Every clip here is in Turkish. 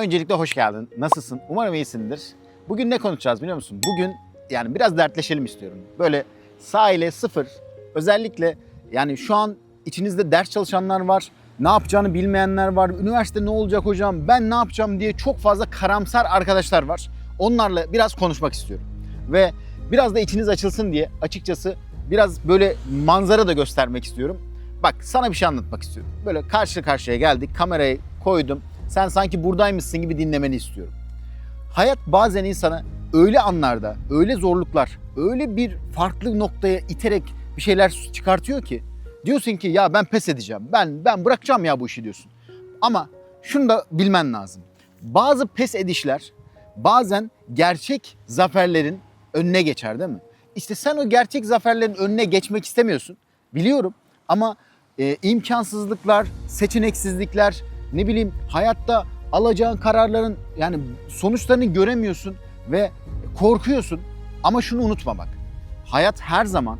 Öncelikle hoş geldin. Nasılsın? Umarım iyisindir. Bugün ne konuşacağız biliyor musun? Bugün yani biraz dertleşelim istiyorum. Böyle sahile sıfır. Özellikle yani şu an içinizde ders çalışanlar var. Ne yapacağını bilmeyenler var. Üniversite ne olacak hocam? Ben ne yapacağım diye çok fazla karamsar arkadaşlar var. Onlarla biraz konuşmak istiyorum. Ve biraz da içiniz açılsın diye açıkçası biraz böyle manzara da göstermek istiyorum. Bak sana bir şey anlatmak istiyorum. Böyle karşı karşıya geldik, kamerayı koydum. Sen sanki buradaymışsın gibi dinlemeni istiyorum. Hayat bazen insana öyle anlarda, öyle zorluklar, öyle bir farklı noktaya iterek bir şeyler çıkartıyor ki diyorsun ki ya ben pes edeceğim. Ben ben bırakacağım ya bu işi diyorsun. Ama şunu da bilmen lazım. Bazı pes edişler bazen gerçek zaferlerin önüne geçer değil mi? İşte sen o gerçek zaferlerin önüne geçmek istemiyorsun. Biliyorum ama e, imkansızlıklar, seçeneksizlikler, ne bileyim hayatta alacağın kararların yani sonuçlarını göremiyorsun ve korkuyorsun. Ama şunu unutma bak. Hayat her zaman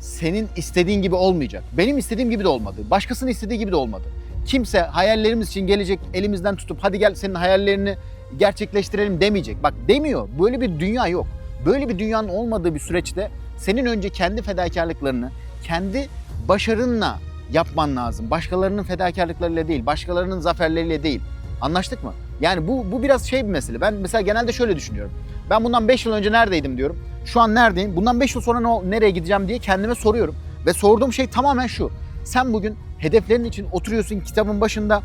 senin istediğin gibi olmayacak. Benim istediğim gibi de olmadı. Başkasının istediği gibi de olmadı. Kimse hayallerimiz için gelecek elimizden tutup hadi gel senin hayallerini gerçekleştirelim demeyecek. Bak demiyor. Böyle bir dünya yok. Böyle bir dünyanın olmadığı bir süreçte senin önce kendi fedakarlıklarını, kendi başarınla yapman lazım. Başkalarının fedakarlıklarıyla değil, başkalarının zaferleriyle değil. Anlaştık mı? Yani bu, bu biraz şey bir mesele. Ben mesela genelde şöyle düşünüyorum. Ben bundan 5 yıl önce neredeydim diyorum. Şu an neredeyim? Bundan 5 yıl sonra ne, nereye gideceğim diye kendime soruyorum. Ve sorduğum şey tamamen şu. Sen bugün hedeflerin için oturuyorsun kitabın başında,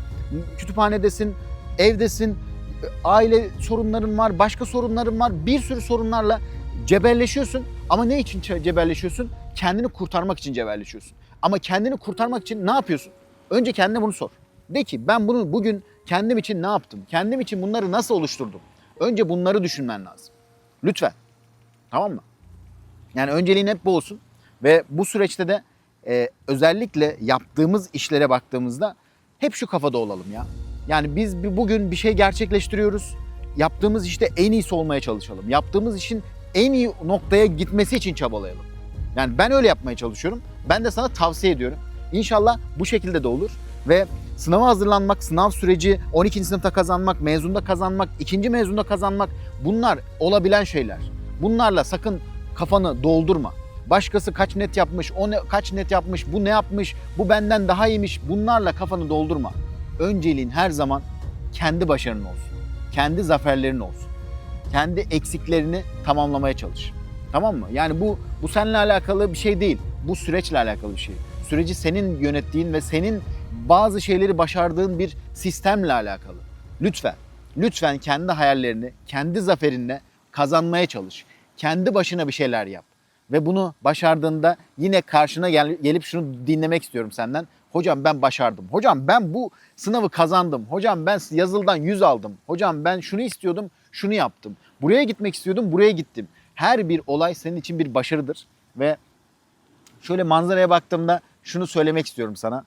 kütüphanedesin, evdesin, aile sorunların var, başka sorunların var. Bir sürü sorunlarla cebelleşiyorsun. Ama ne için ce- cebelleşiyorsun? Kendini kurtarmak için cebelleşiyorsun. Ama kendini kurtarmak için ne yapıyorsun? Önce kendine bunu sor. De ki ben bunu bugün kendim için ne yaptım? Kendim için bunları nasıl oluşturdum? Önce bunları düşünmen lazım. Lütfen. Tamam mı? Yani önceliğin hep bu olsun. Ve bu süreçte de e, özellikle yaptığımız işlere baktığımızda hep şu kafada olalım ya. Yani biz bugün bir şey gerçekleştiriyoruz. Yaptığımız işte en iyisi olmaya çalışalım. Yaptığımız işin en iyi noktaya gitmesi için çabalayalım. Yani ben öyle yapmaya çalışıyorum. Ben de sana tavsiye ediyorum. İnşallah bu şekilde de olur. Ve sınava hazırlanmak, sınav süreci, 12. sınıfta kazanmak, mezunda kazanmak, ikinci mezunda kazanmak bunlar olabilen şeyler. Bunlarla sakın kafanı doldurma. Başkası kaç net yapmış, o ne, kaç net yapmış, bu ne yapmış, bu benden daha iyiymiş. Bunlarla kafanı doldurma. Önceliğin her zaman kendi başarın olsun. Kendi zaferlerin olsun. Kendi eksiklerini tamamlamaya çalış. Tamam mı? Yani bu bu seninle alakalı bir şey değil. Bu süreçle alakalı bir şey. Süreci senin yönettiğin ve senin bazı şeyleri başardığın bir sistemle alakalı. Lütfen, lütfen kendi hayallerini, kendi zaferinle kazanmaya çalış. Kendi başına bir şeyler yap. Ve bunu başardığında yine karşına gel- gelip şunu dinlemek istiyorum senden. Hocam ben başardım. Hocam ben bu sınavı kazandım. Hocam ben yazıldan 100 aldım. Hocam ben şunu istiyordum, şunu yaptım. Buraya gitmek istiyordum, buraya gittim. Her bir olay senin için bir başarıdır ve şöyle manzaraya baktığımda şunu söylemek istiyorum sana.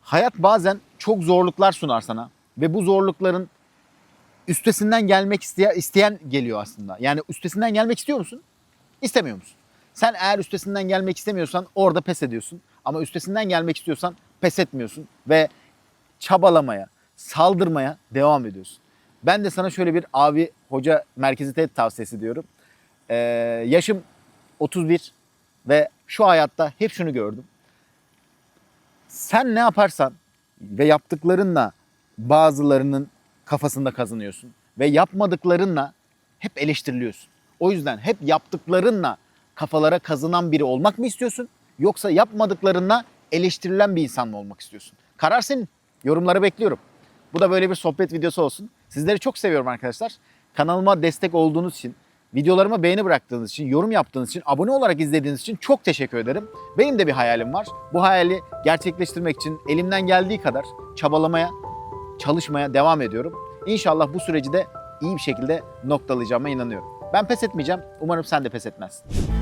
Hayat bazen çok zorluklar sunar sana ve bu zorlukların üstesinden gelmek isteyen, geliyor aslında. Yani üstesinden gelmek istiyor musun? İstemiyor musun? Sen eğer üstesinden gelmek istemiyorsan orada pes ediyorsun. Ama üstesinden gelmek istiyorsan pes etmiyorsun ve çabalamaya, saldırmaya devam ediyorsun. Ben de sana şöyle bir abi hoca merkezi TED tavsiyesi diyorum. Ee, yaşım 31 ve şu hayatta hep şunu gördüm. Sen ne yaparsan ve yaptıklarınla bazılarının kafasında kazanıyorsun ve yapmadıklarınla hep eleştiriliyorsun. O yüzden hep yaptıklarınla kafalara kazınan biri olmak mı istiyorsun? Yoksa yapmadıklarınla eleştirilen bir insan mı olmak istiyorsun? Karar senin. Yorumları bekliyorum. Bu da böyle bir sohbet videosu olsun. Sizleri çok seviyorum arkadaşlar. Kanalıma destek olduğunuz için, videolarıma beğeni bıraktığınız için, yorum yaptığınız için, abone olarak izlediğiniz için çok teşekkür ederim. Benim de bir hayalim var. Bu hayali gerçekleştirmek için elimden geldiği kadar çabalamaya, çalışmaya devam ediyorum. İnşallah bu süreci de iyi bir şekilde noktalayacağıma inanıyorum. Ben pes etmeyeceğim. Umarım sen de pes etmezsin.